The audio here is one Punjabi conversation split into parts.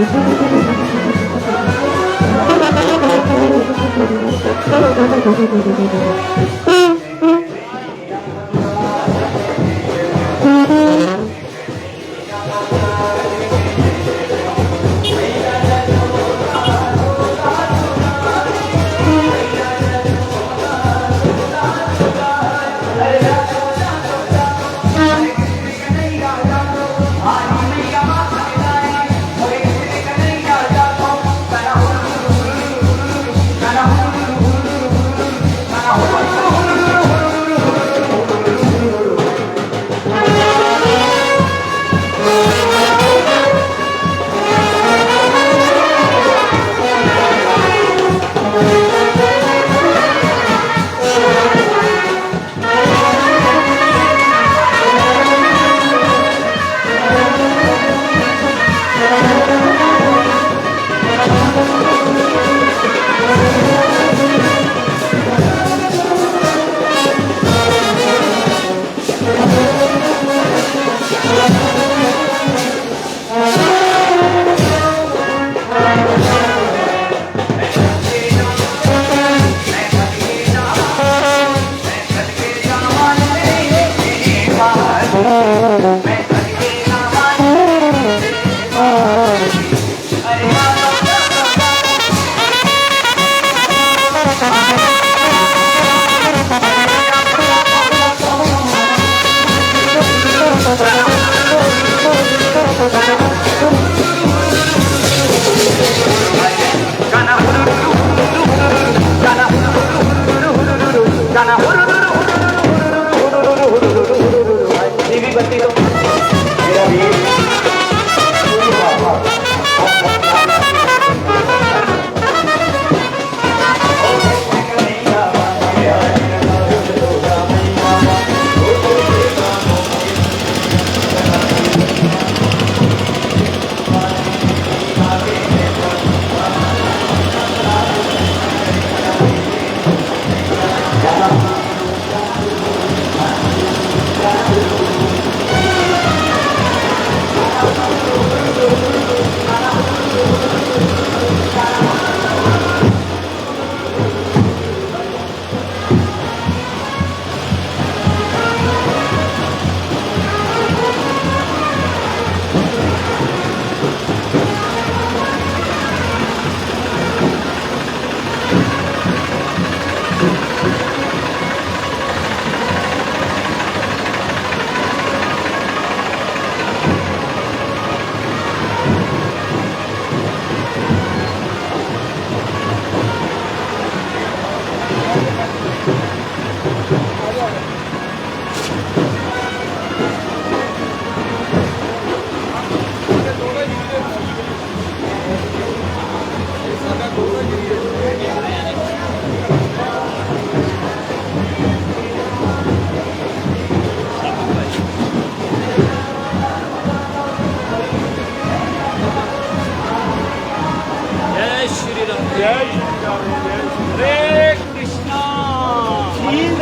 ਜੈ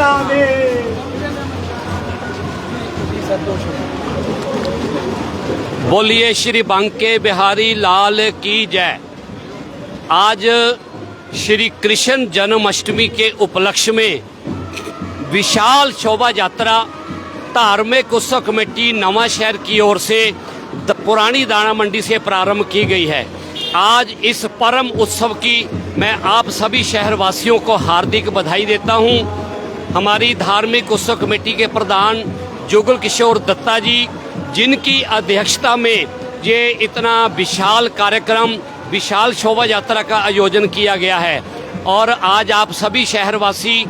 ਜਾਵੇ बोलिए श्री बांके बिहारी लाल की जय आज श्री कृष्ण जन्माष्टमी के उपलक्ष्य में विशाल शोभा यात्रा धार्मिक उत्सव कमेटी नवा शहर की ओर से द, पुरानी दाना मंडी से प्रारंभ की गई है आज इस परम उत्सव की मैं आप सभी शहरवासियों को हार्दिक बधाई देता हूं हमारी धार्मिक उत्सव कमेटी के प्रधान जुगल किशोर दत्ता जी, जिनकी अध्यक्षता में ये इतना विशाल कार्यक्रम, विशाल शोभा यात्रा का आयोजन किया गया है। और आज आप सभी शहरवासी,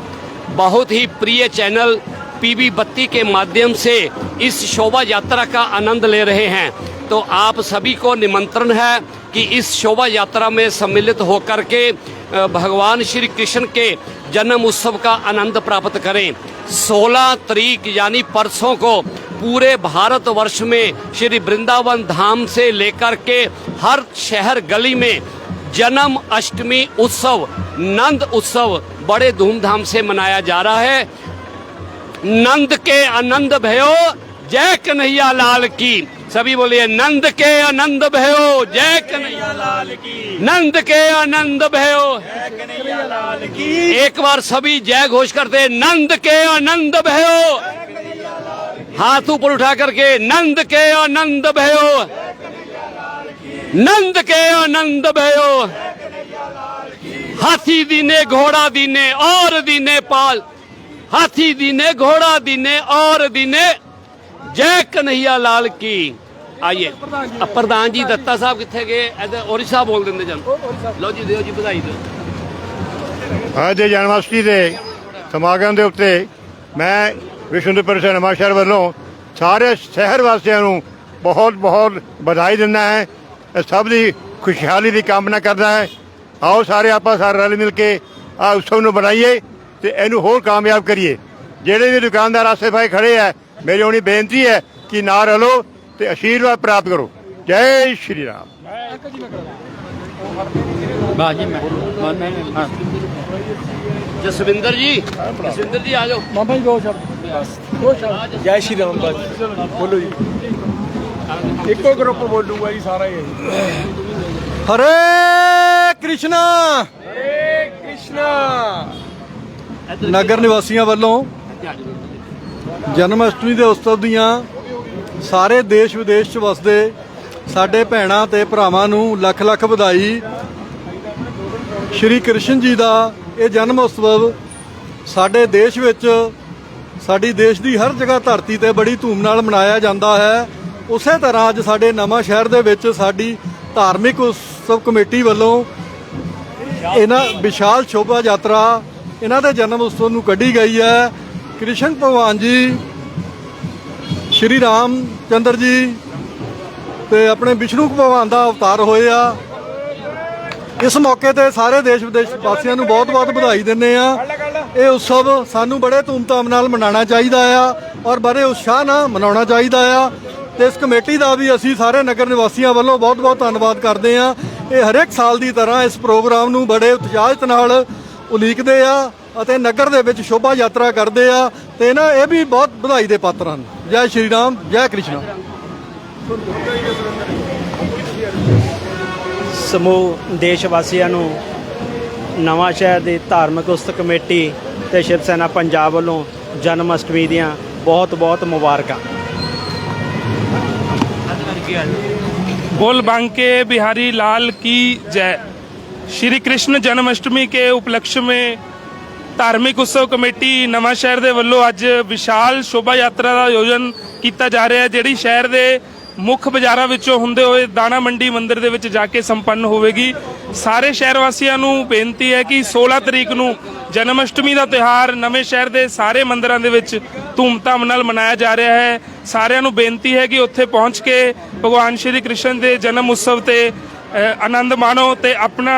बहुत ही प्रिय चैनल पीबी बत्ती के माध्यम से इस शोभा यात्रा का आनंद ले रहे हैं। तो आप सभी को निमंत्रण है कि इस शोभा यात्रा में सम्मिलित होकर के भगवान श्री कृष्ण के जन्म उत्सव का आनंद प्राप्त करें। 16 तारीख यानी परसों को पूरे भारत वर्ष में श्री वृंदावन धाम से लेकर के हर शहर गली में जन्म अष्टमी उत्सव, नंद उत्सव बड़े धूमधाम से मनाया जा रहा है। नंद के आनंद भयो, जय कन्हैया लाल की। सभी बोलिए नंद के आनंद भयो जय कन्हैया लाल की नंद के आनंद भयो जय कन्हैया लाल की एक बार सभी जय घोष करते हैं, नंद के आनंद भयो हाथ ऊपर उठा करके नंद के आनंद भयो नंद के आनंद भयो हाथी दीने घोड़ा दीने और दीने पाल हाथी दीने घोड़ा दीने और दीने ਜੈ ਕਨਈਆ ਲਾਲ ਕੀ। ਆਈਏ। ਪ੍ਰਧਾਨ ਜੀ ਦੱਤਾ ਸਾਹਿਬ ਕਿੱਥੇ ਗਏ? ਇਹਦੇ ਔਰੀ ਸਾਹਿਬ ਬੋਲ ਦਿੰਦੇ ਜਨ। ਲਓ ਜੀ, ਦਿਓ ਜੀ, ਵਧਾਈ ਦਿਓ। ਅੱਜ ਦੇ ਜਨਮਾਸ਼ਟਰੀ ਦੇ ਸਮਾਗਮ ਦੇ ਉੱਤੇ ਮੈਂ ਵਿਸ਼ਨੂਪੁਰ ਸਿਨੇਮਾ ਸ਼ਹਿਰ ਵੱਲੋਂ ਸਾਰੇ ਸ਼ਹਿਰ ਵਾਸੀਆਂ ਨੂੰ ਬਹੁਤ ਬਹੁਤ ਵਧਾਈ ਦਿੰਦਾ ਹੈ। ਸਭ ਦੀ ਖੁਸ਼ਹਾਲੀ ਦੀ ਕਾਮਨਾ ਕਰਦਾ ਹੈ। ਆਓ ਸਾਰੇ ਆਪਾਂ ਸਾਰੇ ਰਲ ਮਿਲ ਕੇ ਆ ਉਤਸਵ ਨੂੰ ਬਣਾਈਏ ਤੇ ਇਹਨੂੰ ਹੋਰ ਕਾਮਯਾਬ ਕਰੀਏ। ਜਿਹੜੇ ਵੀ ਦੁਕਾਨਦਾਰ ਆਸੇ ਪਾਸੇ ਖੜੇ ਆ ਮੇਰੀ ਹੁਣੀ ਬੇਨਤੀ ਹੈ ਕਿ ਨਾ ਰਲੋ ਤੇ ਆਸ਼ੀਰਵਾਦ ਪ੍ਰਾਪਤ ਕਰੋ। ਜੈ ਸ਼੍ਰੀ ਰਾਮ। ਜਸਵਿੰਦਰ ਜੀ ਜਸਵਿੰਦਰ ਜੀ ਆ ਜਾਓ। ਮਾਮਾ ਜੀ ਦੋ ਸ਼ਬਦ ਦੋ ਸ਼ਬਦ ਜੈ ਸ਼੍ਰੀ ਰਾਮ ਦਾ ਬੋਲੋ ਜੀ। ਇੱਕੋ ਗਰੁੱਪ ਬੋਲੂਗਾ ਜੀ ਸਾਰਾ ਹੀ ਹਰੇ ਕ੍ਰਿਸ਼ਨਾ। ਹਰੇ ਕ੍ਰਿਸ਼ਨਾ। ਨਗਰ ਨਿਵਾਸੀਆਂ ਵੱਲੋਂ ਜਨਮ ਅਸ਼ਟਮੀ ਦੇ ਉਤਸਵ ਦੀਆਂ ਸਾਰੇ ਦੇਸ਼ ਵਿਦੇਸ਼ 'ਚ ਵਸਦੇ ਸਾਡੇ ਭੈਣਾਂ ਤੇ ਭਰਾਵਾਂ ਨੂੰ ਲੱਖ ਲੱਖ ਵਧਾਈ। ਸ਼੍ਰੀ ਕ੍ਰਿਸ਼ਨ ਜੀ ਦਾ ਇਹ ਜਨਮ ਉਤਸਵ ਸਾਡੇ ਦੇਸ਼ ਵਿੱਚ, ਸਾਡੀ ਦੇਸ਼ ਦੀ ਹਰ ਜਗ੍ਹਾ ਧਰਤੀ ਤੇ ਬੜੀ ਧੂਮ ਨਾਲ ਮਨਾਇਆ ਜਾਂਦਾ ਹੈ। ਉਸੇ ਤਰ੍ਹਾਂ ਅੱਜ ਸਾਡੇ ਨਵਾਂ ਸ਼ਹਿਰ ਦੇ ਵਿੱਚ ਸਾਡੀ ਧਾਰਮਿਕ ਉਤਸਵ ਕਮੇਟੀ ਵੱਲੋਂ ਇਹਨਾਂ ਵਿਸ਼ਾਲ ਸ਼ੋਭਾ ਯਾਤਰਾ, ਇਹਨਾਂ ਦੇ ਜਨਮ ਉਤਸਵ ਨੂੰ ਕੱਢੀ ਗਈ ਹੈ। ਕ੍ਰਿਸ਼ਨ ਭਗਵਾਨ ਜੀ, ਸ਼੍ਰੀ ਰਾਮ ਚੰਦਰ ਜੀ ਤੇ ਆਪਣੇ ਵਿਸ਼ਨੂੰ ਭਗਵਾਨ ਦਾ ਅਵਤਾਰ ਹੋਏ ਆ। ਇਸ ਮੌਕੇ ਤੇ ਸਾਰੇ ਦੇਸ਼ ਵਿਦੇਸ਼ ਵਾਸੀਆਂ ਨੂੰ ਬਹੁਤ-ਬਹੁਤ ਵਧਾਈ ਦਿੰਦੇ ਆ। ਇਹ ਉਤਸਵ ਸਾਨੂੰ ਬੜੇ ਧੂਮਧਾਮ ਨਾਲ ਮਨਾਉਣਾ ਚਾਹੀਦਾ ਆ ਔਰ ਬੜੇ ਉਤਸ਼ਾਹ ਨਾਲ ਮਨਾਉਣਾ ਚਾਹੀਦਾ ਆ। ਤੇ ਇਸ ਕਮੇਟੀ ਦਾ ਵੀ ਅਸੀਂ ਸਾਰੇ ਨਗਰ ਨਿਵਾਸੀਆਂ ਵੱਲੋਂ ਬਹੁਤ-ਬਹੁਤ ਧੰਨਵਾਦ ਕਰਦੇ ਆ। ਇਹ ਹਰੇਕ ਸਾਲ ਦੀ ਤਰ੍ਹਾਂ ਇਸ ਪ੍ਰੋਗਰਾਮ ਨੂੰ ਬੜੇ ਉਤਸ਼ਾਹਿਤ ਨਾਲ ਉਲੀਕਦੇ ਆ। ਅਤੇ ਨਗਰ ਦੇ ਵਿੱਚ ਸ਼ੋਭਾ ਯਾਤਰਾ ਕਰਦੇ ਆ ਤੇ ਨਾ ਇਹ ਵੀ ਬਹੁਤ ਵਧਾਈ ਦੇ ਪਾਤਰ ਹਨ ਜੈ ਸ਼੍ਰੀ ਰਾਮ ਜੈ ਕ੍ਰਿਸ਼ਨ ਸਮੂਹ ਦੇਸ਼ ਵਾਸੀਆਂ ਨੂੰ ਨਵਾਂ ਸ਼ਹਿਰ ਦੀ ਧਾਰਮਿਕ ਉਸਤ ਕਮੇਟੀ ਤੇ ਸ਼ਿਵ ਸੈਨਾ ਪੰਜਾਬ ਵੱਲੋਂ ਜਨਮ ਅਸ਼ਟਮੀ ਦੀਆਂ ਬਹੁਤ ਬਹੁਤ ਮੁਬਾਰਕਾਂ बोल बांके बिहारी लाल की जय श्री कृष्ण जन्माष्टमी के उपलक्ष्य में ਧਾਰਮਿਕ ਉਤਸਵ ਕਮੇਟੀ ਨਵਾਂ ਸ਼ਹਿਰ ਦੇ ਵੱਲੋਂ ਅੱਜ ਵਿਸ਼ਾਲ ਸ਼ੋਭਾ ਯਾਤਰਾ ਦਾ ਆਯੋਜਨ ਕੀਤਾ ਜਾ ਰਿਹਾ ਹੈ, ਜਿਹੜੀ ਸ਼ਹਿਰ ਦੇ ਮੁੱਖ ਬਾਜ਼ਾਰਾਂ ਵਿੱਚੋਂ ਹੁੰਦੇ ਹੋਏ ਦਾਣਾ ਮੰਡੀ ਮੰਦਿਰ ਦੇ ਵਿੱਚ ਜਾ ਕੇ ਸੰਪੰਨ ਹੋਵੇਗੀ। ਸਾਰੇ ਸ਼ਹਿਰ ਵਾਸੀਆਂ ਨੂੰ ਬੇਨਤੀ ਹੈ ਕਿ 16 ਤਰੀਕ ਨੂੰ ਜਨਮ ਅਸ਼ਟਮੀ ਦਾ ਤਿਉਹਾਰ ਨਵੇਂ ਸ਼ਹਿਰ ਦੇ ਸਾਰੇ ਮੰਦਿਰਾਂ ਦੇ ਵਿੱਚ ਧੂਮਧਾਮ ਨਾਲ ਮਨਾਇਆ ਜਾ ਰਿਹਾ ਹੈ। ਸਾਰਿਆਂ ਨੂੰ ਬੇਨਤੀ ਹੈ ਕਿ ਉੱਥੇ ਪਹੁੰਚ ਕੇ ਭਗਵਾਨ ਸ਼੍ਰੀ ਕ੍ਰਿਸ਼ਨ ਦੇ ਜਨਮ ਉਤਸਵ ਤੇ ਆਨੰਦ ਮਾਣੋ ਤੇ ਆਪਣਾ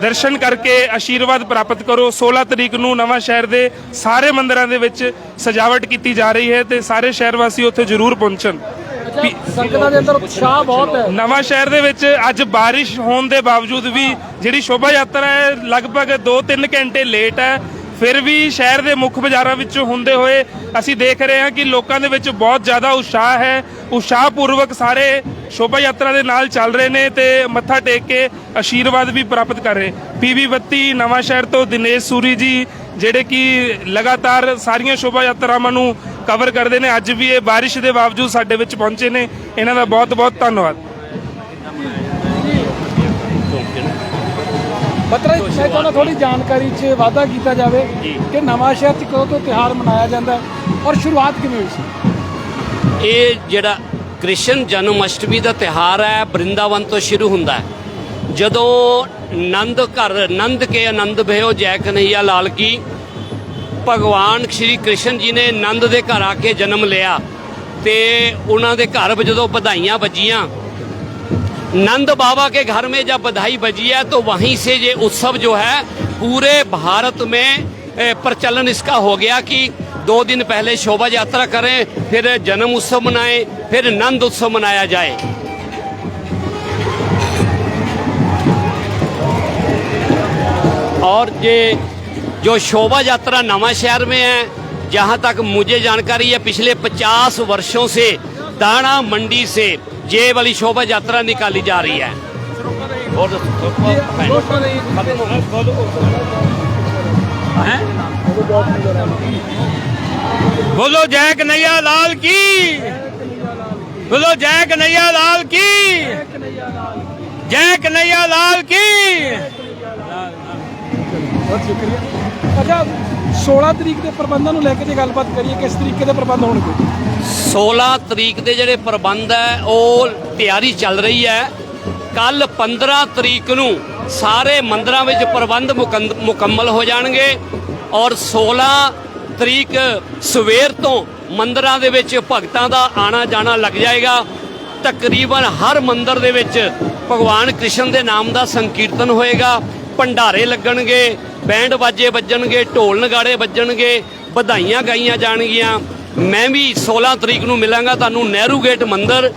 ਦਰਸ਼ਨ ਕਰਕੇ ਆਸ਼ੀਰਵਾਦ ਪ੍ਰਾਪਤ ਕਰੋ। 16 ਤਰੀਕ ਨੂੰ ਨਵਾਂ ਸ਼ਹਿਰ ਦੇ ਸਾਰੇ ਮੰਦਿਰਾਂ ਦੇ ਵਿੱਚ ਸਜਾਵਟ ਕੀਤੀ ਜਾ ਰਹੀ ਹੈ ਤੇ ਸਾਰੇ ਸ਼ਹਿਰ ਵਾਸੀ ਉੱਥੇ ਜ਼ਰੂਰ ਪਹੁੰਚਣ। ਸੰਗਤਾਂ ਦੇ ਅੰਦਰ ਉਤਸ਼ਾਹ ਬਹੁਤ ਹੈ। ਨਵਾਂ ਸ਼ਹਿਰ ਦੇ ਵਿੱਚ ਅੱਜ ਬਾਰਿਸ਼ ਹੋਣ ਦੇ ਬਾਵਜੂਦ ਵੀ ਜਿਹੜੀ ਸ਼ੋਭਾ ਯਾਤਰਾ ਹੈ ਲਗਭਗ 2-3 ਘੰਟੇ ਲੇਟ ਹੈ। ਫਿਰ ਵੀ ਸ਼ਹਿਰ ਦੇ ਮੁੱਖ ਬਾਜ਼ਾਰਾਂ ਵਿੱਚੋਂ ਹੁੰਦੇ ਹੋਏ ਅਸੀਂ ਦੇਖ ਰਹੇ ਹਾਂ ਕਿ ਲੋਕਾਂ ਦੇ ਵਿੱਚ ਬਹੁਤ ਜ਼ਿਆਦਾ ਉਤਸ਼ਾਹ ਹੈ। ਉਤਸ਼ਾਹ ਪੂਰਵਕ ਸਾਰੇ ਸ਼ੋਭਾ ਯਾਤਰਾ ਦੇ ਨਾਲ ਚੱਲ ਰਹੇ ਨੇ ਤੇ ਮੱਥਾ ਟੇਕ ਕੇ ਆਸ਼ੀਰਵਾਦ ਵੀ ਪ੍ਰਾਪਤ ਕਰ ਰਹੇ। ਪੀਵੀ 32 ਨਵਾਂ ਸ਼ਹਿਰ ਤੋਂ ਦਿਨੇਸ਼ ਸੂਰੀ ਜੀ, ਜਿਹੜੇ ਕਿ ਲਗਾਤਾਰ ਸਾਰੀਆਂ ਸ਼ੋਭਾ ਯਾਤਰਾਵਾਂ ਨੂੰ ਕਵਰ ਕਰਦੇ ਨੇ, ਅੱਜ ਵੀ ਇਹ ਬਾਰਿਸ਼ ਦੇ ਬਾਵਜੂਦ ਸਾਡੇ ਵਿੱਚ ਪਹੁੰਚੇ ਨੇ। ਇਹਨਾਂ ਦਾ ਬਹੁਤ ਬਹੁਤ ਧੰਨਵਾਦ। ਮਤਲਬ ਮੈਂ ਚਾਹੁੰਦਾ ਥੋੜੀ ਜਾਣਕਾਰੀ 'ਚ ਵਾਅਦਾ ਕੀਤਾ ਜਾਵੇ ਕਿ ਨਵਾਂ ਸ਼ਹਿਰ 'ਚ ਕਦੋਂ ਤੋਂ ਤਿਉਹਾਰ ਮਨਾਇਆ ਜਾਂਦਾ ਔਰ ਸ਼ੁਰੂਆਤ ਕਿਵੇਂ ਹੋਈ ਸੀ? ਇਹ ਜਿਹੜਾ ਕ੍ਰਿਸ਼ਨ ਜਨਮ ਅਸ਼ਟਮੀ ਦਾ ਤਿਹਾਰ ਹੈ ਬ੍ਰਿੰਦਾਵਨ ਤੋਂ ਸ਼ੁਰੂ ਹੁੰਦਾ ਹੈ। ਜਦੋਂ ਨੰਦ ਘਰ ਨੰਦ ਕੇ ਆਨੰਦ ਭਇਓ ਜੈ ਕਨਈਆ ਲਾਲ ਕੀ ਭਗਵਾਨ ਸ਼੍ਰੀ ਕ੍ਰਿਸ਼ਨ ਜੀ ਨੇ ਨੰਦ ਦੇ ਘਰ ਆ ਕੇ ਜਨਮ ਲਿਆ ਤੇ ਉਹਨਾਂ ਦੇ ਘਰ ਵਿੱਚ ਜਦੋਂ ਵਧਾਈਆਂ ਵੱਜੀਆਂ नंद बाबा के घर में जब बधाई बजी है तो वहीं से ये उत्सव जो है, पूरे भारत में प्रचलन इसका हो गया कि दो दिन पहले शोभा यात्रा करें, फिर जन्म उत्सव मनाएँ, फिर नंद उत्सव मनाया जाए। और ये जो शोभा यात्रा नवा शहर में है, जहाँ तक मुझे जानकारी है, पिछले 50 वर्षों से, दाना मंडी से ਜੇ ਵਾਲੀ ਸ਼ੋਭਾ ਯਾਤਰਾ ਨਿਕਾਲੀ ਜਾ ਰਹੀ ਹੈ। ਹੋਰ ਬੋਲੋ ਜੈ ਕਨਈਆ ਲਾਲ ਕੀ? ਬੋਲੋ ਜੈ ਕਨਈਆ ਲਾਲ ਕੀ? ਜੈ ਕਨਈਆ ਲਾਲ ਕੀ? ਬਹੁਤ ਸ਼ੁਕਰੀਆ। ਅੱਛਾ 16 ਤਰੀਕ ਦੇ ਪ੍ਰਬੰਧਾਂ ਨੂੰ ਲੈ ਕੇ ਜੇ ਗੱਲਬਾਤ ਕਰੀਏ ਕਿਸ ਤਰੀਕੇ ਦੇ ਪ੍ਰਬੰਧ ਹੋਣਗੇ? 16 ਤਰੀਕ ਦੇ ਜਿਹੜੇ ਪ੍ਰਬੰਧ ਹੈ, ਉਹ ਤਿਆਰੀ ਚੱਲ ਰਹੀ ਹੈ। ਕੱਲ 15 ਤਰੀਕ ਨੂੰ ਸਾਰੇ ਮੰਦਰਾਂ ਵਿੱਚ ਪ੍ਰਬੰਧ ਮੁਕੰਦ- ਮੁਕੰਮਲ ਹੋ ਜਾਣਗੇ ਔਰ 16 ਤਰੀਕ ਸਵੇਰ ਤੋਂ ਮੰਦਰਾਂ ਦੇ ਵਿੱਚ ਭਗਤਾਂ ਦਾ ਆਣਾ ਜਾਣਾ ਲੱਗ ਜਾਏਗਾ। ਤਕਰੀਬਨ ਹਰ ਮੰਦਰ ਦੇ ਵਿੱਚ ਭਗਵਾਨ ਕ੍ਰਿਸ਼ਨ ਦੇ ਨਾਮ ਦਾ ਸੰਕੀਰਤਨ ਹੋਏਗਾ। ਭੰਡਾਰੇ ਲੱਗਣਗੇ, ਬੈਂਡ ਬਾਜੇ ਵੱਜਣਗੇ, ਢੋਲ ਨਗਾੜੇ ਵੱਜਣਗੇ, ਵਧਾਈਆਂ ਗਾਈਆਂ ਜਾਣਗੀਆਂ। ਮੈਂ ਵੀ 16 ਤਰੀਕ ਨੂੰ ਮਿਲਾਂਗਾ ਤੁਹਾਨੂੰ ਨਹਿਰੂ ਗੇਟ ਮੰਦਿਰ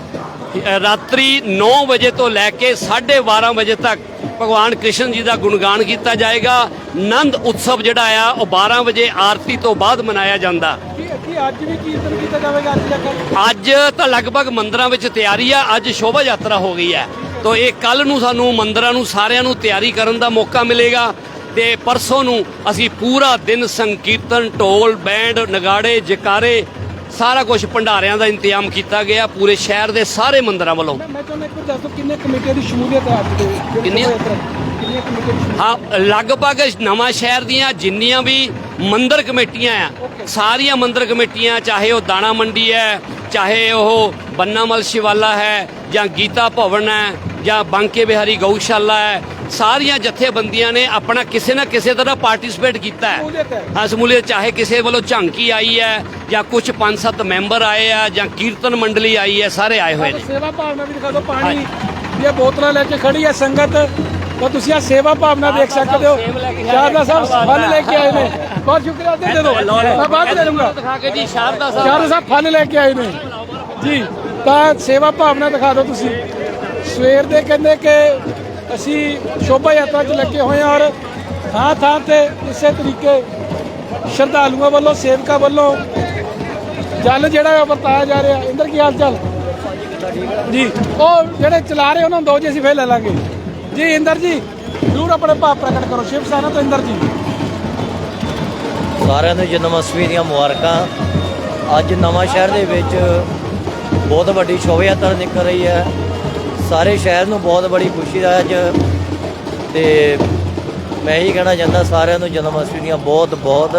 ਰਾਤਰੀ 9 ਵਜੇ ਤੋਂ ਲੈ ਕੇ 12:30 ਵਜੇ ਤੱਕ ਭਗਵਾਨ ਕ੍ਰਿਸ਼ਨ ਜੀ ਦਾ ਗੁਣਗਾਨ ਕੀਤਾ ਜਾਏਗਾ। ਨੰਦ ਉਤਸਵ ਜਿਹੜਾ ਆ ਉਹ 12 ਵਜੇ ਆਰਤੀ ਤੋਂ ਬਾਅਦ ਮਨਾਇਆ ਜਾਂਦਾ। ਅੱਜ ਵੀ ਕੀਰਤਨ ਕੀਤਾ ਜਾਵੇਗਾ ਅੱਜ ਤਾਂ ਲਗਭਗ ਮੰਦਰਾਂ ਵਿੱਚ ਤਿਆਰੀ ਆ ਅੱਜ ਸ਼ੋਭਾ ਯਾਤਰਾ ਹੋ ਗਈ ਹੈ। ਤੋ ਇਹ ਕੱਲ ਨੂੰ ਸਾਨੂੰ ਮੰਦਰਾਂ ਨੂੰ ਸਾਰਿਆਂ ਨੂੰ ਤਿਆਰੀ ਕਰਨ ਦਾ ਮੌਕਾ ਮਿਲੇਗਾ। ਤੇ ਪਰਸੋਂ ਨੂੰ ਅਸੀਂ ਪੂਰਾ ਦਿਨ ਸੰਕੀਰਤਨ ਢੋਲ ਬੈਂਡ ਨਗਾੜੇ ਜਕਾਰੇ ਸਾਰਾ ਕੁਝ ਭੰਡਾਰਿਆਂ ਦਾ ਇੰਤਜ਼ਾਮ ਕੀਤਾ ਗਿਆ ਪੂਰੇ ਸ਼ਹਿਰ ਦੇ ਸਾਰੇ ਮੰਦਰਾਂ ਵੱਲੋਂ। ਮੈਂ ਤੁਹਾਨੂੰ ਇੱਕ ਵਾਰ ਦੱਸ ਕਿੰਨੇ ਕਮੇਟੀਆਂ ਦੀ ਸ਼ਮੂਲੀਅਤ ਹੈ ਅੱਜ ਦੇ? ਕਿੰਨੀਆਂ? ਹਾਂ? ਲਗਭਗ ਨਵਾਂ ਸ਼ਹਿਰ ਦੀਆਂ ਜਿੰਨੀਆਂ ਵੀ ਮੰਦਰ ਕਮੇਟੀਆਂ ਆ ਸਾਰੀਆਂ ਮੰਦਰ ਕਮੇਟੀਆਂ ਚਾਹੇ ਉਹ ਦਾਣਾ ਮੰਡੀ ਹੈ ਚਾਹੇ ਉਹ ਬੰਨਾਮਲ ਸ਼ਿਵਾਲਾ ਹੈ ਜਾਂ ਗੀਤਾ ਭਵਨ ਹੈ ਜਾਂ ਬਾਂਕੇ ਬਿਹਾਰੀ ਗਊਸ਼ਾਲਾ ਹੈ ਸਾਰੀਆਂ ਜਥੇਬੰਦੀਆਂ ਨੇ ਆਪਣਾ ਕਿਸੇ ਨਾ ਕਿਸੇ ਤਰ੍ਹਾਂ ਪਾਰਟਿਸਿਪੇਟ ਕੀਤਾ ਹੈ। ਹੈ। ਸਮੂਲੀਅਤ ਚਾਹੇ ਕਿਸੇ ਵੱਲੋਂ ਝਾਂਕੀ ਆਈ ਹੈ ਜਾਂ ਕੁਝ ਪੰਜ ਸੱਤ ਮੈਂਬਰ ਆਏ ਆ ਜਾਂ ਕੀਰਤਨ ਮੰਡਲੀ ਆਈ ਹੈ ਸਾਰੇ ਆਏ ਹੋਏ ਨੇ। ਸੇਵਾ ਭਾਵਨਾ ਵੀ ਦਿਖਾ ਦਿਓ ਪਾਣੀ ਦੀਆਂ ਬੋਤਲਾਂ ਲੈ ਕੇ ਖੜੀ ਹੈ ਸੰਗਤ। ਤਾਂ ਤੁਸੀਂ ਆ ਸੇਵਾ ਭਾਵਨਾ ਦੇਖ ਸਕਦੇ ਹੋ। ਸ਼ਾਰਦਾ ਸਾਹਿਬ ਫਲ ਲੈ ਕੇ ਆਏ ਨੇ। ਬਹੁਤ ਸ਼ੁਕਰੀਆ ਦੇ ਦੇ ਦਿਓ ਮੈਂ ਬਾਅਦ ਲੈ ਲੂੰਗਾ ਦਿਖਾ ਕੇ ਜੀ ਸ਼ਾਰਦਾ ਸਾਹਿਬ। ਸ਼ਾਰਦਾ ਸਾਹਿਬ ਫਲ ਲੈ ਕੇ ਆਏ ਨੇ। ਜੀ ਤਾਂ ਸੇਵਾ ਭਾਵਨਾ ਦਿਖਾ ਦਿਓ ਤੁਸੀਂ। ਸਵੇਰ ਦੇ ਕਹਿੰਦੇ ਕਿ ਅਸੀਂ ਸ਼ੋਭਾ ਯਾਤਰਾ 'ਚ ਲੱਗੇ ਹੋਏ ਹਾਂ ਔਰ ਥਾਂ ਥਾਂ ਤੇ ਇਸੇ ਤਰੀਕੇ ਸ਼ਰਧਾਲੂਆਂ ਵੱਲੋਂ, ਸੇਵਕਾਂ ਵੱਲੋਂ ਜਲ ਜਿਹੜਾ ਹੈ ਵਰਤਾਇਆ ਜਾ ਰਿਹਾ। ਇੰਦਰ, ਕੀ ਹਾਲ ਚਾਲ? ਜੀ, ਉਹ ਜਿਹੜੇ ਚਲਾ ਰਹੇ ਉਹਨਾਂ ਨੂੰ ਦੋ ਜੀ ਅਸੀਂ ਫੇਰ ਲੈ ਲਾਂਗੇ। ਜੀ, ਇੰਦਰ ਜੀ, ਜ਼ਰੂਰ ਆਪਣੇ ਭਾਵ ਪ੍ਰਗਟ ਕਰੋ। ਸ਼ਿਵ ਸੈਨਾ ਤੋਂ ਇੰਦਰ ਜੀ। ਸਾਰਿਆਂ ਨੂੰ ਜਨਮ ਅਸ਼ਟਮੀ ਦੀਆਂ ਮੁਬਾਰਕਾਂ। ਅੱਜ ਨਵਾਂ ਸ਼ਹਿਰ ਦੇ ਵਿੱਚ ਬਹੁਤ ਵੱਡੀ ਸ਼ੋਭਾ ਯਾਤਰਾ ਨਿਕਲ ਰਹੀ ਹੈ। ਸਾਰੇ ਸ਼ਹਿਰ ਨੂੰ ਬਹੁਤ ਬੜੀ ਖੁਸ਼ੀ ਦਾ ਅੱਜ ਤੇ ਮੈਂ ਇਹੀ ਕਹਿਣਾ ਚਾਹੁੰਦਾ ਸਾਰਿਆਂ ਨੂੰ ਜਨਮ ਅਸ਼ਟਮੀ ਦੀਆਂ ਬਹੁਤ ਬਹੁਤ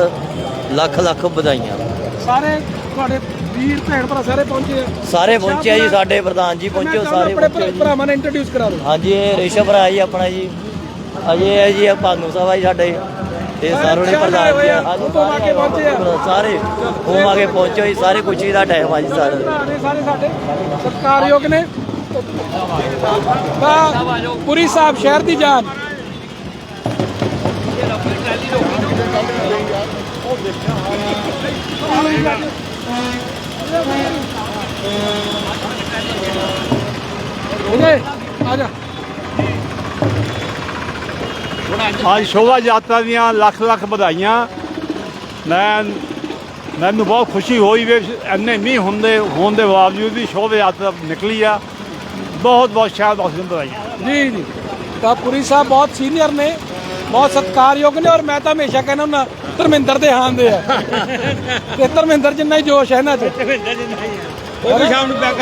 ਲੱਖ ਲੱਖ ਵਧਾਈਆਂ। ਸਾਰੇ ਤੁਹਾਡੇ ਵੀਰ ਭੈਣ ਭਰਾ ਸਾਰੇ ਪਹੁੰਚੇ ਆ। ਸਾਰੇ ਪਹੁੰਚੇ ਆ ਜੀ ਸਾਡੇ ਪ੍ਰਧਾਨ ਜੀ ਪਹੁੰਚੇ ਹੋ, ਸਾਰੇ ਆਪਣੇ ਭਰਾਵਾਂ ਨੇ ਇੰਟਰੋਡਿਊਸ ਕਰਾ ਦਿਓ। ਹਾਂਜੀ ਇਹ ਰੇਸ਼ਮ ਭਰਾ ਜੀ ਆਪਣਾ ਜੀ। ਅਜੇ ਹੈ ਜੀ ਭਾਨੂ ਸਾਹਿਬ ਆ ਜੀ ਸਾਡੇ ਤੇ ਸਾਰੋਂ ਨੇ ਸਾਰੇ ਪ੍ਰਧਾਨ ਜੀ। ਸਾਰੇ ਹੋਮ ਆ ਕੇ ਪਹੁੰਚੋ ਜੀ ਸਾਰੇ ਖੁਸ਼ੀ ਦਾ ਟਾਈਮ ਆ ਜੀ ਨੇ ਸਾਰੇ ਸਾਡੇ ਸਤਿਕਾਰਯੋਗ ਨੇ। ਤਾਂ ਪੁਰੀ ਸਾਹਿਬ ਸ਼ਹਿਰ ਦੀ ਜਾਨ। ਉਹਨੇ ਅੱਜ ਸ਼ੋਭਾ ਯਾਤਰਾ ਦੀਆਂ ਲੱਖ ਲੱਖ ਵਧਾਈਆਂ। ਮੈਂ, ਮੈਨੂੰ ਬਹੁਤ ਖੁਸ਼ੀ ਹੋਈ ਵੀ ਇੰਨੇ ਮੀਂਹ ਹੁੰਦੇ, ਹੋਣ ਦੇ ਬਾਵਜੂਦ ਵੀ ਸ਼ੋਭਾ ਯਾਤਰਾ ਨਿਕਲੀ ਆ। ਬਹੁਤ ਬਹੁਤ ਸ਼ਾਇਦ ਵਾਸੀਆਂ ਨੂੰ ਵਧਾਈਆਂ ਜੀ ਜੀ। ਤਾਂ ਪੁਰੀ ਸਾਹਿਬ ਬਹੁਤ ਸੀਨੀਅਰ ਨੇ ਬਹੁਤ ਸਤਿਕਾਰਯੋਗ ਨੇ ਔਰ ਮੈਂ ਤਾਂ ਹਮੇਸ਼ਾ ਕਹਿੰਦਾ ਹੁੰਦਾ ਧਰਮਿੰਦਰ ਦੇ ਹਾਨ ਦੇ ਆ। ਤੇ ਧਰਮਿੰਦਰ ਜਿੰਨਾ ਹੀ ਜੋਸ਼ ਹੈ ਇਹਨਾਂ 'ਚ। ਧਰਮਿੰਦਰ ਜਿੰਨਾ ਹੀ ਉਹ ਵੀ ਸ਼ਾਮ ਨੂੰ ਪਿਆ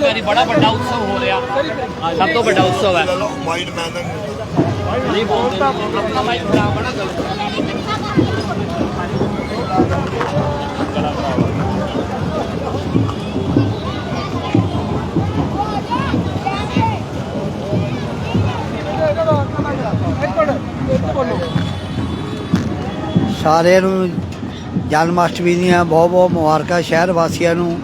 ਮੇਰੀ ਬੜਾ ਵੱਡਾ ਉਤਸਵ ਹੋ ਰਿਹਾ। ਸਭ ਤੋਂ ਵੱਡਾ ਉਤਸਵ ਹੈ। ਨਹੀਂ ਬੋਲਦੇ ਆਪਣਾ ਮਾਈਕ ਬਣਾ ਬਣਾ ਸਾਰਿਆਂ ਨੂੰ ਜਨਮ ਅਸ਼ਟਮੀ ਦੀਆਂ ਬਹੁਤ ਬਹੁਤ ਮੁਬਾਰਕਾਂ ਸ਼ਹਿਰ ਵਾਸੀਆਂ ਨੂੰ।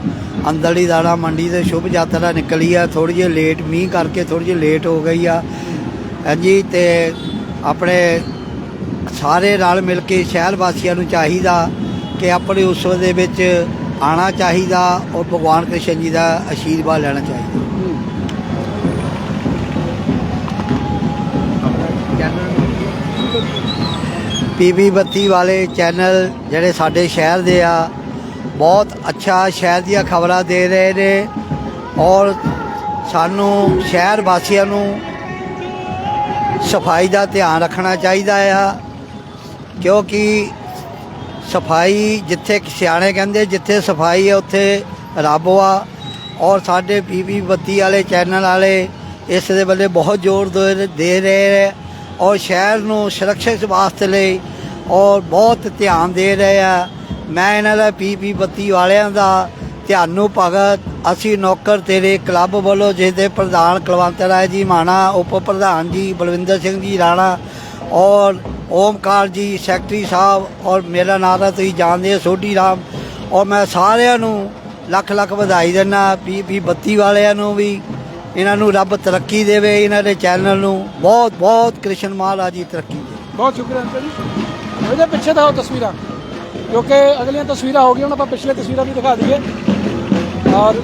ਅੰਦਰਲੀ ਦਾਣਾ, ਮੰਡੀ ਤੇ ਸ਼ੁਭ ਯਾਤਰਾ ਨਿਕਲੀ ਆ। ਥੋੜੀ ਜਿਹੀ ਲੇਟ ਮੀਂਹ ਕਰਕੇ ਥੋੜੀ ਜਿਹੀ ਲੇਟ ਹੋ ਗਈ ਆ। ਹਾਂਜੀ, ਤੇ ਆਪਣੇ ਸਾਰੇ ਰਲ ਮਿਲ ਕੇ ਸ਼ਹਿਰ ਵਾਸੀਆਂ ਨੂੰ ਚਾਹੀਦਾ ਕਿ ਆਪਣੇ ਉਤਸਵ ਦੇ ਵਿੱਚ ਆਣਾ ਚਾਹੀਦਾ। ਔਰ ਭਗਵਾਨ ਕ੍ਰਿਸ਼ਨ ਜੀ ਦਾ ਆਸ਼ੀਰਵਾਦ ਲੈਣਾ ਚਾਹੀਦਾ। ਪੀਪੀ ਬੱਤੀ ਵਾਲੇ ਚੈਨਲ ਜਿਹੜੇ ਸਾਡੇ ਸ਼ਹਿਰ ਦੇ ਆ, ਬਹੁਤ ਅੱਛਾ ਸ਼ਹਿਰ ਦੀਆਂ ਖਬਰਾਂ ਦੇ ਰਹੇ ਨੇ ਔਰ ਸਾਨੂੰ ਸ਼ਹਿਰ ਵਾਸੀਆਂ ਨੂੰ ਸਫ਼ਾਈ ਦਾ ਧਿਆਨ ਰੱਖਣਾ ਚਾਹੀਦਾ ਆ, ਕਿਉਂਕਿ ਸਫ਼ਾਈ ਜਿੱਥੇ ਸਿਆਣੇ ਕਹਿੰਦੇ ਜਿੱਥੇ ਸਫ਼ਾਈ ਹੈ ਉੱਥੇ ਰੱਬ ਆ ਔਰ ਸਾਡੇ ਪੀਪੀ ਬੱਤੀ ਵਾਲੇ ਚੈਨਲ ਵਾਲੇ ਇਸ ਦੇ ਵੱਲੇ ਬਹੁਤ ਜ਼ੋਰ ਦੇ ਦੇ ਰਹੇ ਹੈ ਔਰ ਸ਼ਹਿਰ ਨੂੰ ਸੁਰੱਖਿਅਤ ਵਾਸਤੇ ਲਈ ਔਰ ਬਹੁਤ ਧਿਆਨ ਦੇ ਰਹੇ ਆ। ਮੈਂ ਇਹਨਾਂ ਦਾ ਪੀਪੀ ਬੱਤੀ ਵਾਲਿਆਂ ਦਾ ਧਿਆਨੂ ਭਗਤ, ਅਸੀਂ ਨੌਕਰ ਤੇਰੇ ਕਲੱਬ ਵੱਲੋਂ ਜਿਸ ਦੇ ਪ੍ਰਧਾਨ ਕੁਲਵੰਤ ਰਾਏ ਜੀ ਮਾਣਾ, ਉਪ ਪ੍ਰਧਾਨ ਜੀ ਬਲਵਿੰਦਰ ਸਿੰਘ ਜੀ ਰਾਣਾ ਔਰ ਓਮਕਾਰ ਜੀ ਸੈਕਟਰੀ ਸਾਹਿਬ ਔਰ ਮੇਰਾ ਨਾਮ ਤਾਂ ਤੁਸੀਂ ਜਾਣਦੇ ਹੋ, ਸੋਢੀ ਰਾਮ ਔਰ ਮੈਂ ਸਾਰਿਆਂ ਨੂੰ ਲੱਖ ਲੱਖ ਵਧਾਈ ਦਿੰਦਾ, ਪੀਪੀ ਬੱਤੀ ਵਾਲਿਆਂ ਨੂੰ ਵੀ। ਇਹਨਾਂ ਨੂੰ ਰੱਬ ਤਰੱਕੀ ਦੇਵੇ, ਇਹਨਾਂ ਦੇ ਚੈਨਲ ਨੂੰ। ਬਹੁਤ ਬਹੁਤ ਕ੍ਰਿਸ਼ਨ ਮਹਾਰਾਜ ਜੀ ਤਰੱਕੀ ਦੇਵੇ ਬਹੁਤ ਸ਼ੁਕਰੀਆ ਅੰਕਲ ਜੀ। ਇਹਦੇ ਪਿੱਛੇ ਦਾ ਉਹ ਤਸਵੀਰਾਂ, ਕਿਉਂਕਿ ਅਗਲੀਆਂ ਤਸਵੀਰਾਂ ਹੋ ਗਈਆਂ, ਹੁਣ ਆਪਾਂ ਪਿਛਲੇ ਤਸਵੀਰਾਂ ਵੀ ਦਿਖਾ ਦਈਏ। ਔਰ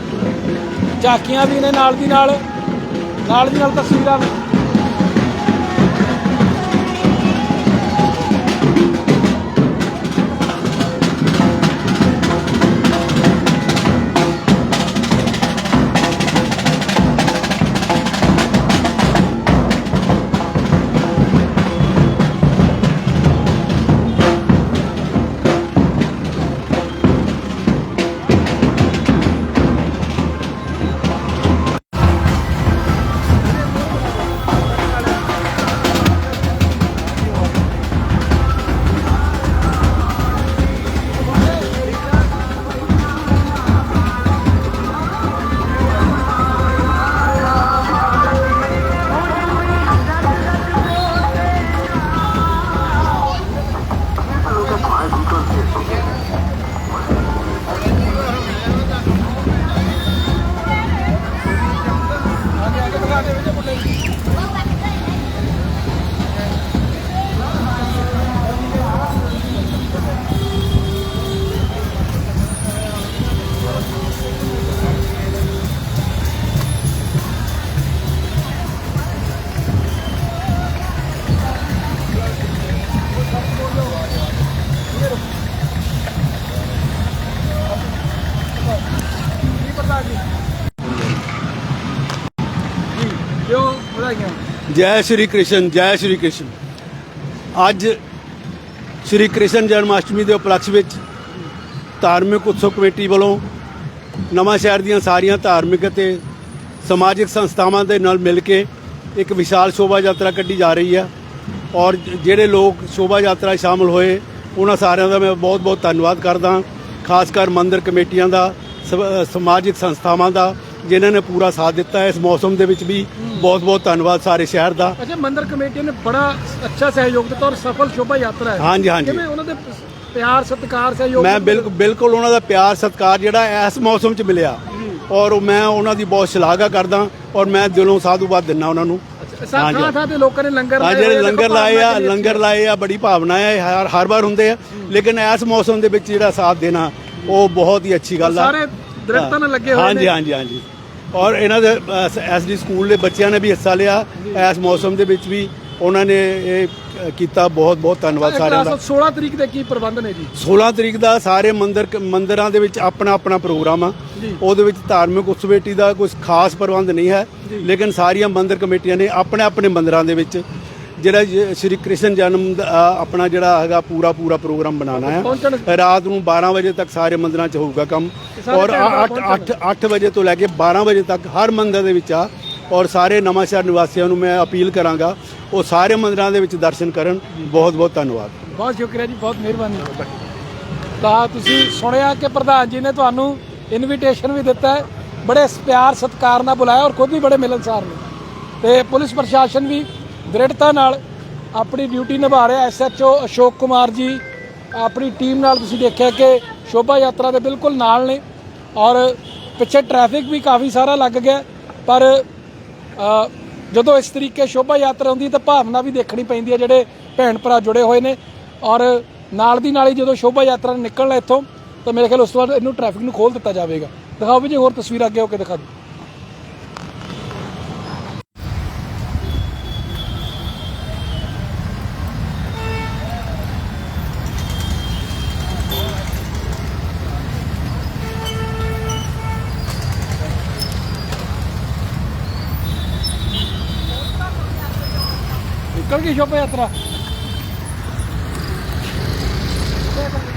ਝਾਕੀਆਂ ਵੀ ਨੇ ਨਾਲ ਦੀ ਨਾਲ ਨਾਲ ਦੀ ਨਾਲ ਤਸਵੀਰਾਂ ਵੀ। ਜੈ ਸ਼੍ਰੀ ਕ੍ਰਿਸ਼ਨ, ਜੈ ਸ਼੍ਰੀ ਕ੍ਰਿਸ਼ਨ। ਅੱਜ ਸ਼੍ਰੀ ਕ੍ਰਿਸ਼ਨ ਜਨਮ ਅਸ਼ਟਮੀ ਦੇ ਉਪਲਕਸ਼ ਵਿੱਚ ਧਾਰਮਿਕ ਉਤਸਵ ਕਮੇਟੀ ਵੱਲੋਂ ਨਵਾਂ ਸ਼ਹਿਰ ਦੀਆਂ ਸਾਰੀਆਂ ਧਾਰਮਿਕ ਅਤੇ ਸਮਾਜਿਕ ਸੰਸਥਾਵਾਂ ਦੇ ਨਾਲ ਮਿਲ ਕੇ ਇੱਕ ਵਿਸ਼ਾਲ ਸ਼ੋਭਾ ਯਾਤਰਾ ਕੱਢੀ ਜਾ ਰਹੀ ਹੈ ਔਰ ਜਿਹੜੇ ਲੋਕ ਸ਼ੋਭਾ ਯਾਤਰਾ 'ਚ ਸ਼ਾਮਲ ਹੋਏ, ਉਹਨਾਂ ਸਾਰਿਆਂ ਦਾ ਮੈਂ ਬਹੁਤ ਬਹੁਤ ਧੰਨਵਾਦ ਕਰਦਾ। ਖਾਸ ਕਰ ਮੰਦਿਰ ਕਮੇਟੀਆਂ ਦਾ ਸਮ- ਸਮਾਜਿਕ ਸੰਸਥਾਵਾਂ ਦਾ ਜਿਨ੍ਹਾਂ ਨੇ ਪੂਰਾ ਸਾਥ ਦਿੱਤਾ ਇਸ ਮੌਸਮ ਦੇ ਵਿੱਚ ਵੀ ਬਹੁਤ ਬਹੁਤ ਧੰਨਵਾਦ ਸਾਰੇ ਸ਼ਹਿਰ ਦਾ। ਅੱਛਾ ਮੰਦਰ ਕਮੇਟੀ ਨੇ ਬੜਾ ਅੱਛਾ ਸਹਿਯੋਗ ਦਿੱਤਾ ਔਰ ਸਫਲ ਸ਼ੋਭਾ ਯਾਤਰਾ ਹੈ। ਹਾਂਜੀ, ਹਾਂਜੀ। ਕਿਵੇਂ ਉਹਨਾਂ ਦੇ ਪਿਆਰ ਸਤਿਕਾਰ ਸਹਿਯੋਗ ਮੈਂ ਬਿਲਕੁਲ ਬਿਲਕੁਲ ਉਹਨਾਂ ਦਾ ਪਿਆਰ ਸਤਿਕਾਰ ਜਿਹੜਾ ਇਸ ਮੌਸਮ 'ਚ ਮਿਲਿਆ। ਔਰ ਮੈਂ ਉਹਨਾਂ ਦੀ ਬਹੁਤ ਸ਼ਲਾਘਾ ਕਰਦਾ ਔਰ ਮੈਂ ਦਿਲੋਂ ਸਾਧੂਵਾਦ ਦਿੰਦਾ ਉਹਨਾਂ ਨੂੰ। ਥਾਂ ਥਾਂ ਥਾਂ ਤੇ ਲੋਕਾਂ ਨੇ ਲੰਗਰ ਲਾਏ ਜਿਹੜੇ ਲੰਗਰ ਲਾਏ ਆ ਲੰਗਰ ਲਾਏ ਆ ਬੜੀ ਭਾਵਨਾ ਹੈ ਹਰ ਹਰ ਵਾਰ ਹੁੰਦੇ ਆ। ਲੇਕਿਨ ਇਸ ਮੌਸਮ ਦੇ ਵਿੱਚ ਜਿਹੜਾ ਸਾਥ ਦੇਣਾ ਉਹ ਬਹੁਤ ਹੀ ਅੱਛੀ ਗੱਲ ਆ। ਸਾਰੇ ਦਰਖਤਾਂ ਨਾਲ ਲੱਗੇ ਹੋਏ ਹਾਂਜੀ ਨੇ। ਹਾਂਜੀ ਹਾਂਜੀ। ਔਰ ਇਹਨਾਂ ਦੇ ਐਸਡੀ ਸਕੂਲ ਦੇ ਬੱਚਿਆਂ ਨੇ ਵੀ ਹਿੱਸਾ ਲਿਆ। ਇਸ ਮੌਸਮ ਦੇ ਵਿੱਚ ਵੀ ਉਹਨਾਂ ਨੇ ਇਹ ਕੀਤਾ। ਬਹੁਤ ਬਹੁਤ ਧੰਨਵਾਦ ਸਾਰਿਆਂ ਦਾ। ਲਾਸਟ 16 ਤਰੀਕ ਦੇ ਕੀ ਪ੍ਰਬੰਧ ਨੇ ਜੀ? 16 ਤਰੀਕ ਦਾ ਸਾਰੇ ਮੰਦਿਰ ਮੰਦਿਰਾਂ ਦੇ ਵਿੱਚ ਆਪਣਾ ਆਪਣਾ ਪ੍ਰੋਗਰਾਮ ਆ। ਉਹਦੇ ਵਿੱਚ ਧਾਰਮਿਕ ਉਤਸਵੇਟੀ ਦਾ ਕੋਈ ਖਾਸ ਪ੍ਰਬੰਧ ਨਹੀਂ ਹੈ। ਲੇਕਿਨ ਸਾਰੀਆਂ ਮੰਦਿਰ ਕਮੇਟੀਆਂ ਨੇ ਆਪਣੇ ਆਪਣੇ ਮੰਦਿਰਾਂ ਦੇ ਵਿੱਚ ਜਿਹੜਾ ਸ਼੍ਰੀ ਕ੍ਰਿਸ਼ਨ ਜਨਮ ਦਾ ਆਪਣਾ ਜਿਹੜਾ ਹੈਗਾ ਪੂਰਾ ਪੂਰਾ ਪ੍ਰੋਗਰਾਮ ਬਣਾਉਣਾ ਹੈ ਰਾਤ ਨੂੰ 12 ਵਜੇ ਤੱਕ ਸਾਰੇ ਮੰਦਿਰਾਂ 'ਚ ਹੋਊਗਾ ਕੰਮ। ਔਰ time ਨਾਲ 8 8 8 ਵਜੇ ਤੋਂ ਲੈ ਕੇ 12 ਵਜੇ ਤੱਕ ਹਰ ਮੰਦਿਰ ਦੇ ਵਿੱਚ ਆ। ਔਰ ਸਾਰੇ ਨਵਾਂ ਸ਼ਹਿਰ ਨਿਵਾਸੀਆਂ ਨੂੰ ਮੈਂ ਅਪੀਲ ਕਰਾਂਗਾ ਉਹ ਸਾਰੇ ਮੰਦਿਰਾਂ ਦੇ ਵਿੱਚ ਦਰਸ਼ਨ ਕਰਨ। ਬਹੁਤ ਬਹੁਤ ਧੰਨਵਾਦ। ਬਹੁਤ ਸ਼ੁਕਰੀਆ ਜੀ ਬਹੁਤ ਮਿਹਰਬਾਨੀ। ਤਾਂ ਤੁਸੀਂ ਸੁਣਿਆ ਕਿ ਪ੍ਰਧਾਨ ਜੀ ਨੇ ਤੁਹਾਨੂੰ ਇਨਵੀਟੇਸ਼ਨ ਵੀ ਦਿੱਤਾ ਹੈ। ਬੜੇ ਪਿਆਰ ਸਤਿਕਾਰ ਨਾਲ ਬੁਲਾਇਆ ਔਰ ਖੁਦ ਵੀ ਬੜੇ ਮਿਲਨਸਾਰ ਨੇ। ਤੇ ਪੁਲਿਸ ਪ੍ਰਸ਼ਾਸਨ ਵੀ ਦ੍ਰਿੜਤਾ ਨਾਲ ਆਪਣੀ ਡਿਊਟੀ ਨਿਭਾ ਰਿਹਾ ਐਸਐਚਓ ਅਸ਼ੋਕ ਕੁਮਾਰ ਜੀ। ਆਪਣੀ ਟੀਮ ਨਾਲ ਤੁਸੀਂ ਦੇਖਿਆ ਕਿ ਸ਼ੋਭਾ ਯਾਤਰਾ ਦੇ ਬਿਲਕੁਲ ਨਾਲ ਨੇ ਔਰ ਪਿੱਛੇ ਟ੍ਰੈਫਿਕ ਵੀ ਕਾਫੀ ਸਾਰਾ ਲੱਗ ਗਿਆ। ਪਰ ਜਦੋਂ ਇਸ ਤਰੀਕੇ ਸ਼ੋਭਾ ਯਾਤਰਾ ਹੁੰਦੀ ਹੈ ਤਾਂ ਭਾਵਨਾ ਵੀ ਦੇਖਣੀ ਪੈਂਦੀ ਹੈ ਜਿਹੜੇ ਭੈਣ ਭਰਾ ਜੁੜੇ ਹੋਏ ਨੇ। ਔਰ ਨਾਲ ਦੀ ਨਾਲ ਹੀ ਜਦੋਂ ਸ਼ੋਭਾ ਯਾਤਰਾ ਨਿਕਲਣਾ ਇੱਥੋਂ ਤਾਂ ਮੇਰੇ ਖਿਆਲ ਉਸ ਤੋਂ ਬਾਅਦ ਇਹਨੂੰ ਟ੍ਰੈਫਿਕ ਨੂੰ ਖੋਲ ਦਿੱਤਾ ਜਾਵੇਗਾ। ਦਿਖਾਓ ਵੀ ਜੀ ਹੋਰ ਤਸਵੀਰ ਅੱਗੇ ਹੋ ਕੇ ਦਿਖਾ ਦਿਓ। ਨਿਕਲ ਗਈ ਸ਼ੋਭਾ ਯਾਤਰਾ